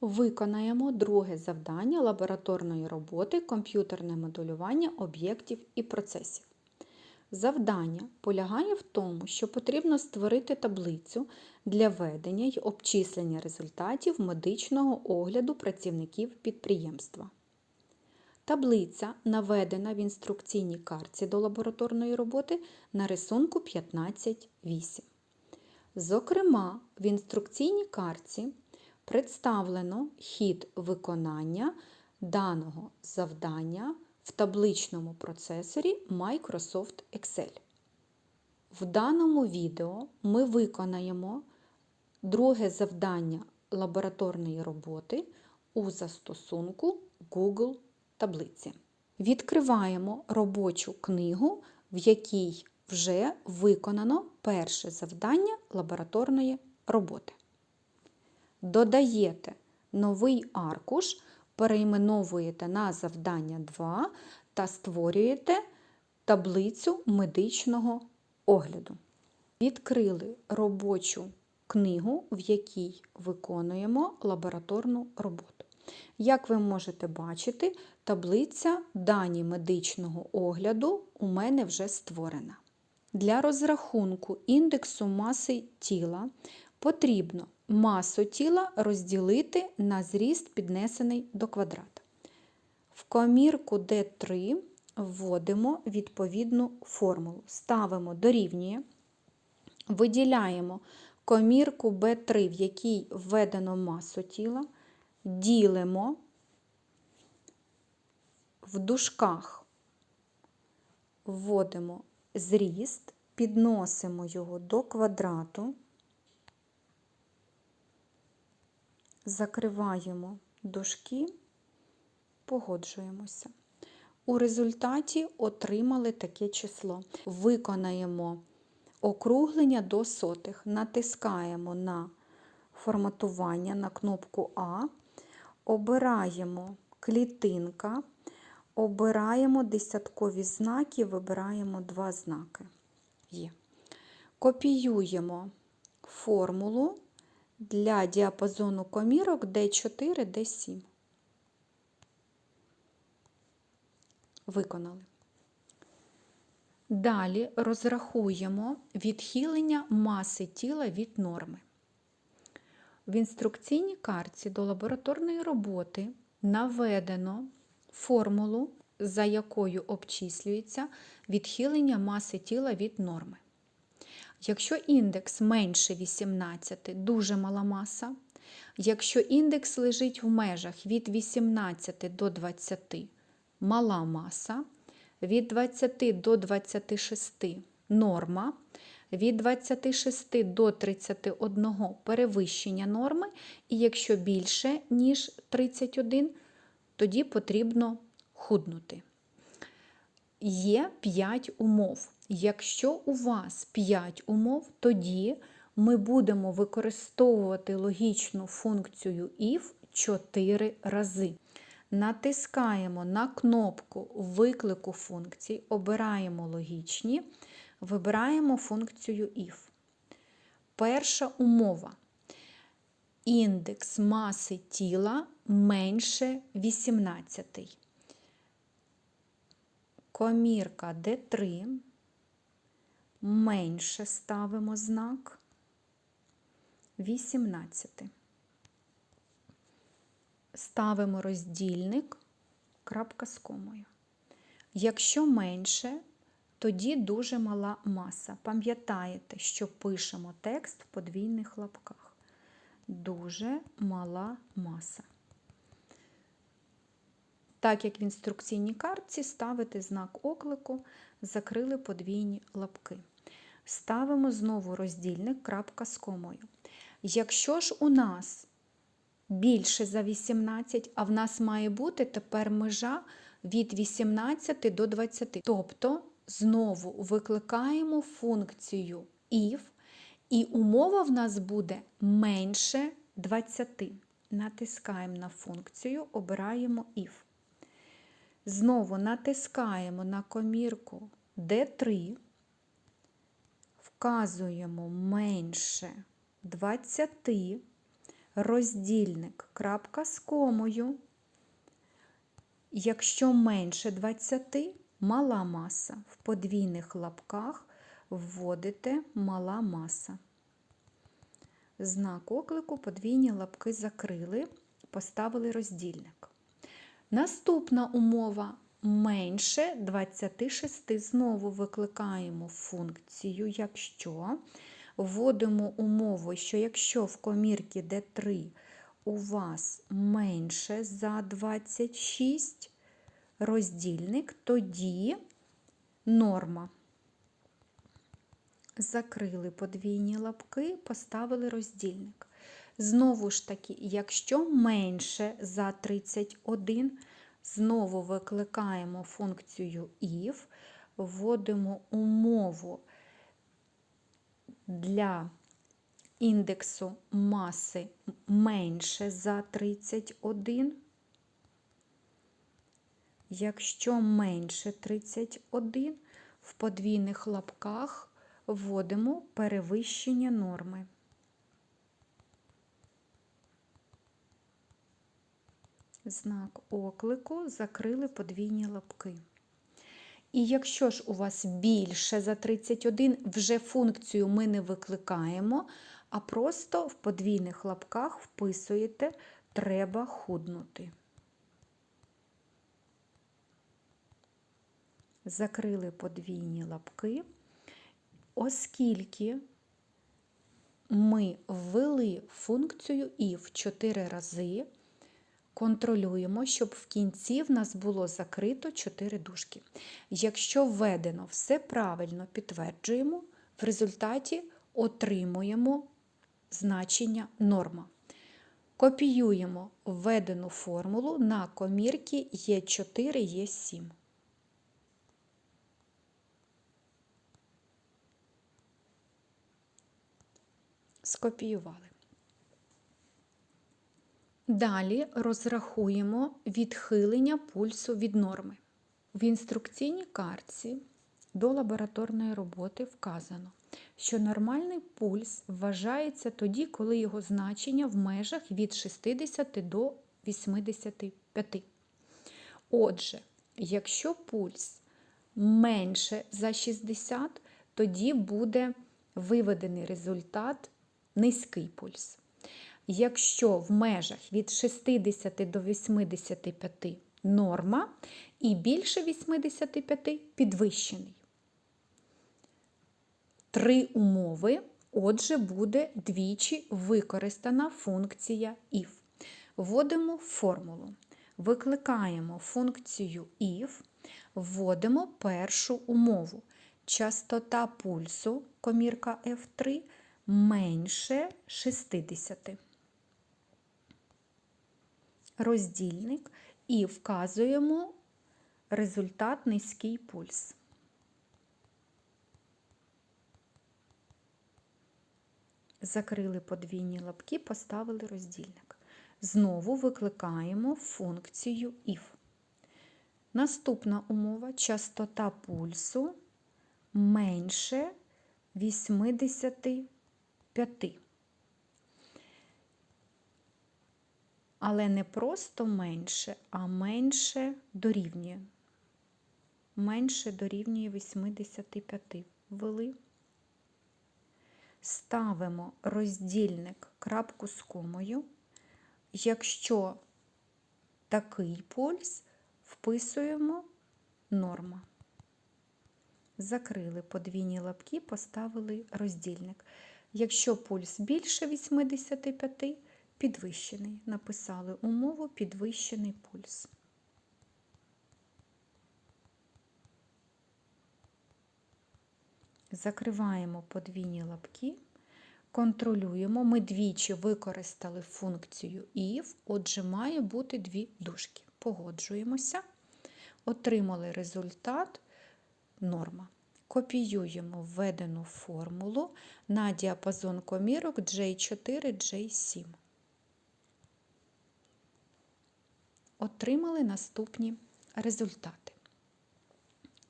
Виконаємо друге завдання лабораторної роботи комп'ютерне моделювання об'єктів і процесів. Завдання полягає в тому, що потрібно створити таблицю для ведення й обчислення результатів медичного огляду працівників підприємства. Таблиця наведена в інструкційній картці до лабораторної роботи на рисунку 15.8. Зокрема, в інструкційній картці представлено хід виконання даного завдання в табличному процесорі Microsoft Excel. В даному відео ми виконаємо друге завдання лабораторної роботи у застосунку Google таблиці. Відкриваємо робочу книгу, в якій вже виконано перше завдання лабораторної роботи. Додаєте новий аркуш, перейменовуєте на завдання 2 та створюєте таблицю медичного огляду. Відкрили робочу книгу, в якій виконуємо лабораторну роботу. Як ви можете бачити, таблиця дані медичного огляду у мене вже створена. Для розрахунку індексу маси тіла потрібно масу тіла розділити на зріст, піднесений до квадрата. В комірку D3 вводимо відповідну формулу. Ставимо дорівнює, виділяємо комірку B3, в якій введено масу тіла, ділимо в дужках вводимо зріст, підносимо його до квадрату, закриваємо дужки, погоджуємося. У результаті отримали таке число. Виконаємо округлення до сотих, натискаємо на форматування на кнопку А, обираємо клітинка, обираємо десяткові знаки, вибираємо два знаки. Є. Копіюємо формулу для діапазону комірок D4, D7. Виконали. Далі розрахуємо відхилення маси тіла від норми. В інструкційній картці до лабораторної роботи наведено формулу, за якою обчислюється відхилення маси тіла від норми. Якщо індекс менше 18 дуже мала маса, якщо індекс лежить в межах від 18 до 20 мала маса, від 20 до 26 норма, від 26 до 31 перевищення норми, і якщо більше, ніж 31, тоді потрібно худнути. Є 5 умов. Якщо у вас 5 умов, тоді ми будемо використовувати логічну функцію if 4 рази. Натискаємо на кнопку виклику функцій, обираємо логічні, вибираємо функцію if. Перша умова. Індекс маси тіла менше 18. Комірка D3. Менше ставимо знак 18. Ставимо роздільник крапка з комою. Якщо менше, тоді дуже мала маса. Пам'ятаєте, що пишемо текст в подвійних лапках. Дуже мала маса. Так як в інструкційній картці ставите знак оклику, закрили подвійні лапки. Ставимо знову роздільник крапка з комою. Якщо ж у нас більше за 18, а в нас має бути тепер межа від 18 до 20. Тобто знову викликаємо функцію if, і умова в нас буде менше 20. Натискаємо на функцію, обираємо if. Знову натискаємо на комірку D3, вказуємо менше 20, роздільник крапка з комою. Якщо менше 20, мала маса. В подвійних лапках вводите мала маса. Знак оклику подвійні лапки закрили, поставили роздільник. Наступна умова менше 26. Знову викликаємо функцію, якщо вводимо умову, що якщо в комірці D3 у вас менше за 26 роздільник, тоді норма. Закрили подвійні лапки, поставили роздільник. Знову ж таки, якщо менше за 31, знову викликаємо функцію if, вводимо умову для індексу маси менше за 31. Якщо менше 31, в подвійних лапках вводимо перевищення норми. Знак оклику закрили подвійні лапки. І якщо ж у вас більше за 31, вже функцію ми не викликаємо, а просто в подвійних лапках вписуєте треба худнути. Закрили подвійні лапки, оскільки ми ввели функцію if 4 рази, контролюємо, щоб в кінці в нас було закрито 4 дужки. Якщо введено все правильно підтверджуємо, в результаті отримуємо значення норма. Копіюємо введену формулу на комірки Е4, Е7. Скопіювали. Далі розрахуємо відхилення пульсу від норми. В інструкційній картці до лабораторної роботи вказано, що нормальний пульс вважається тоді, коли його значення в межах від 60 до 85. Отже, якщо пульс менше за 60, тоді буде виведений результат низький пульс. Якщо в межах від 60 до 85 норма і більше 85 підвищений. Три умови, отже, буде двічі використана функція if. Вводимо формулу. Викликаємо функцію if, вводимо першу умову. Частота пульсу комірка F3 менше 60 роздільник і вказуємо результат низький пульс. Закрили подвійні лапки, поставили роздільник. Знову викликаємо функцію if. Наступна умова частота пульсу менше 85. Але не просто менше, а менше дорівнює. Менше дорівнює 85 ввели. Ставимо роздільник крапку з комою. Якщо такий пульс, вписуємо норма. Закрили подвійні лапки, поставили роздільник. Якщо пульс більше 85, підвищений. Написали умову підвищений пульс. Закриваємо подвійні лапки, контролюємо. Ми двічі використали функцію if, отже, має бути дві дужки. Погоджуємося, отримали результат норма. Копіюємо введену формулу на діапазон комірок J4, J7. Отримали наступні результати.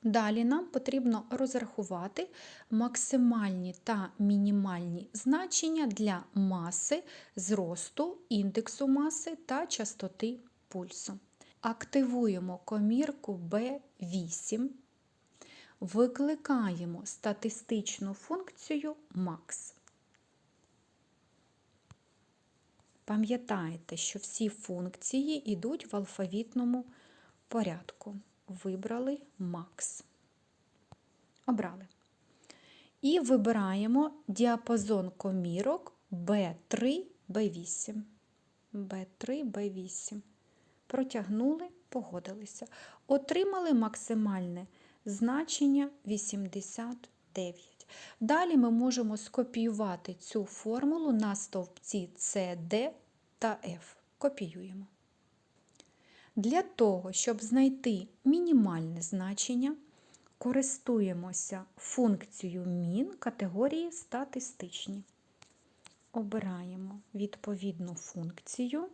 Далі нам потрібно розрахувати максимальні та мінімальні значення для маси, зросту, індексу маси та частоти пульсу. Активуємо комірку B8, викликаємо статистичну функцію max. Пам'ятаєте, що всі функції йдуть в алфавітному порядку. Вибрали max. Обрали. І вибираємо діапазон комірок B3, B8. B3, B8. Протягнули, погодилися. Отримали максимальне значення 89. Далі ми можемо скопіювати цю формулу на стовпці C, D та F. Копіюємо. Для того, щоб знайти мінімальне значення, користуємося функцією мін категорії статистичні. Обираємо відповідну функцію,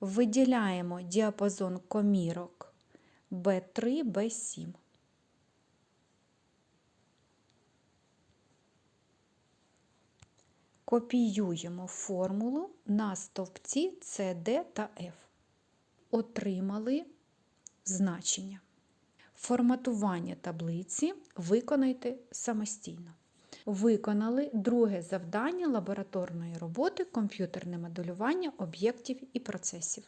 виділяємо діапазон комірок B3, B7. Копіюємо формулу на стовпці CD та F. Отримали значення. Форматування таблиці виконайте самостійно. Виконали друге завдання лабораторної роботи комп'ютерне моделювання об'єктів і процесів.